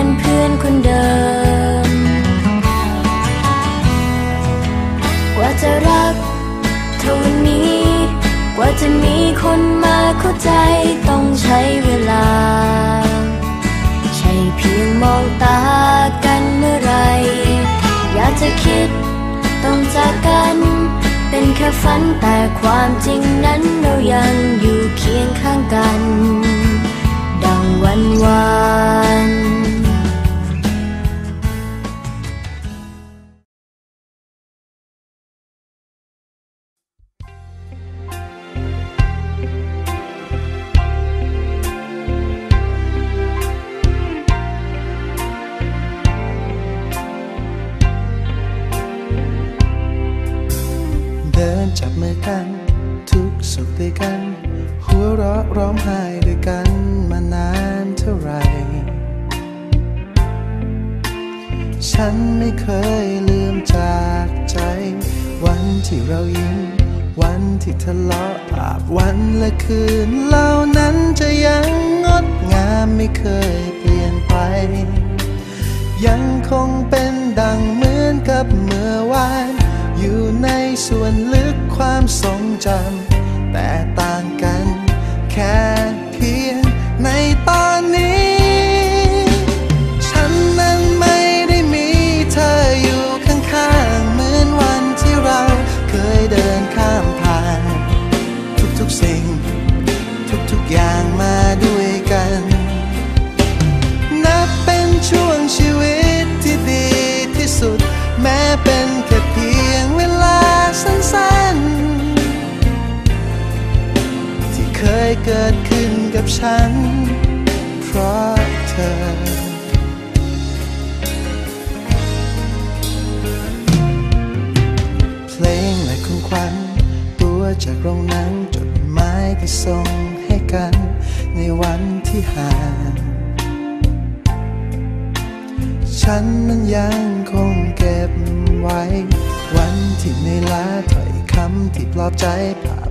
น จะมีคนมาเข้าใจต้องใช้เวลา ใช่เพียงมองตากันเมื่อไร อยากจะคิดต้องจากกัน เป็นแค่ฝันแต่ความจริงนั้นเรายังอยู่เคียงข้าง ฉันไม่เคยลืมจากใจ วันที่เรายิ้ม วันที่ทะเลาะภาพวันและคืนเหล่านั้นจะยังงดงามไม่เคยเปลี่ยนไป ยังคงเป็นดังเหมือนกับเมื่อวาน อยู่ในส่วนลึกความทรงจำแต่ต่างกันแค่ ฉัน เพราะเธอ เพลงและคุณควันตัวจากโรงนังจดหมายที่ส่งให้กัน ในวันที่ห่างฉันนั้นยังคงเก็บไว้ วันที่เหนื่ลาถ้อยคำที่ปลอบใจภาพ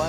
วั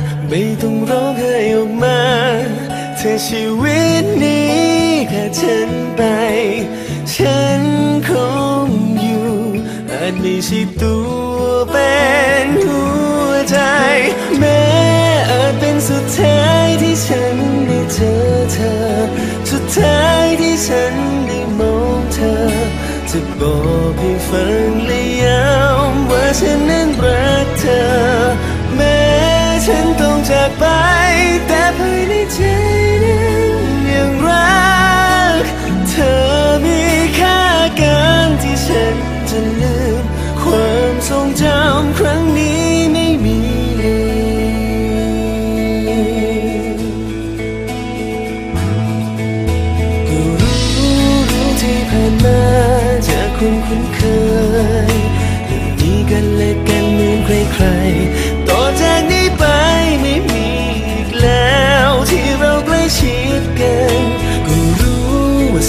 ไม่ต้องร้องไห้ออกมา เธอชีวิตนี้ขาดฉันไป ฉันคงอยู่ อาจไม่ใช่ตัวเป็นหัวใจ แม้อาจเป็นสุดท้ายที่ฉันได้เจอเธอ สุดท้ายที่ฉันได้มองเธอ จะบอกให้ฟังและย้ำว่าฉันนั้นรักเธอ จากไป แต่ภายในใจ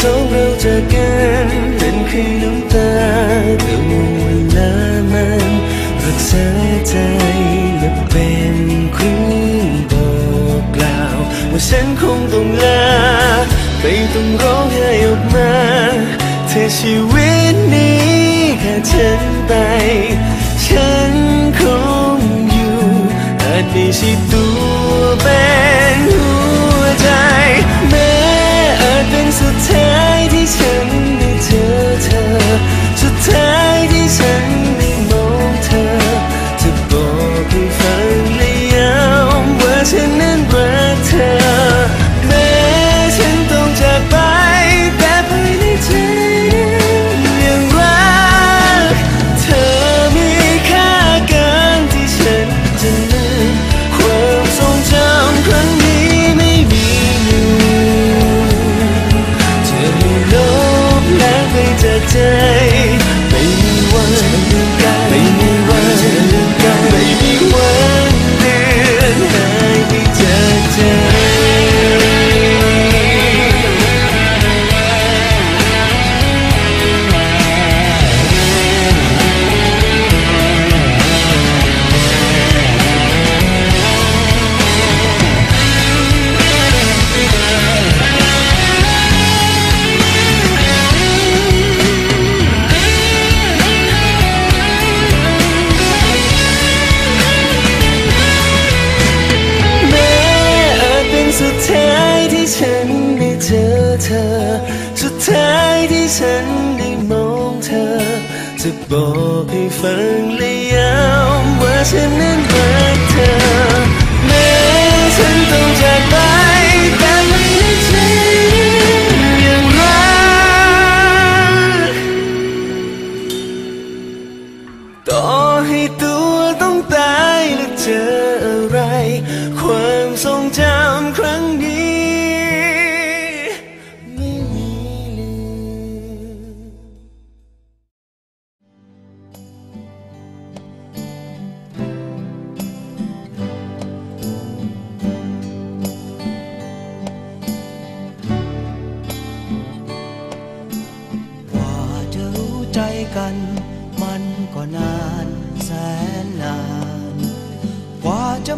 สองเราเจอกันเป็นคือน้ำตาแต่ว่าเวลามันรักษาใจและเป็นครื่งบอกกล่าวว่าฉันคงต้องลาไม่ต้องร้องไห้ออกมาถ้าชีวิตนี้แค่ฉันไป ฉันคงอยู่อาจไม่ใช่ อเธอสุดท้ายที่ฉันได้มองเธอ จะบอกให้ฟังและย้ำว่าฉันนั้น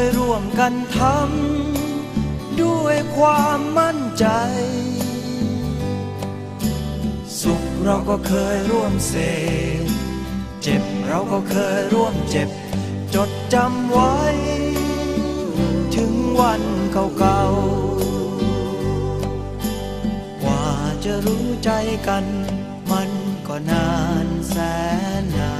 ยร่วมกันทำด้วยความมั่นใจ สุขเราก็เคยร่วมเสพเจ็บเราก็เคยร่วมเจ็บ จดจำไว้ ถึงวันเก่าๆกว่าจะรู้ใจกัน มันก็นานแสนนาน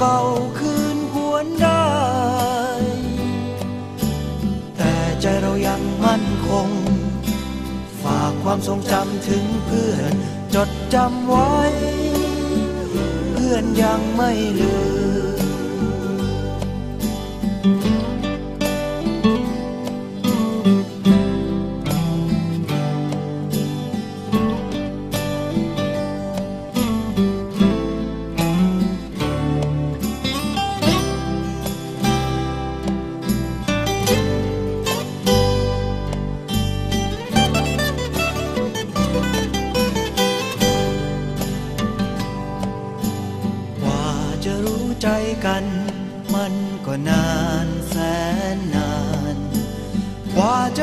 เก่าคืนหวนได้ แต่ใจเรายังมั่นคง ฝากความทรงจำถึงเพื่อน จดจำไว้ เพื่อนยังไม่ลืม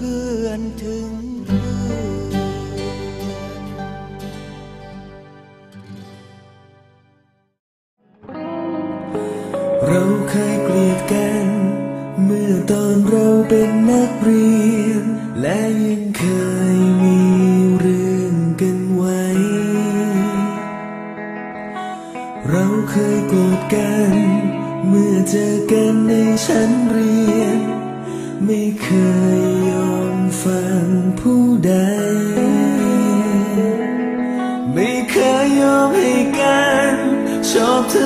พื่อนถึงเพื่อนเราเคยเกลียดกัน เมื่อตอนเราเป็นนักเรียน และยังเคยมีเรื่องกันไว้ เราเคยโกรธกัน เมื่อเจอกันในชั้นเรียน ไม่เคย ชอบท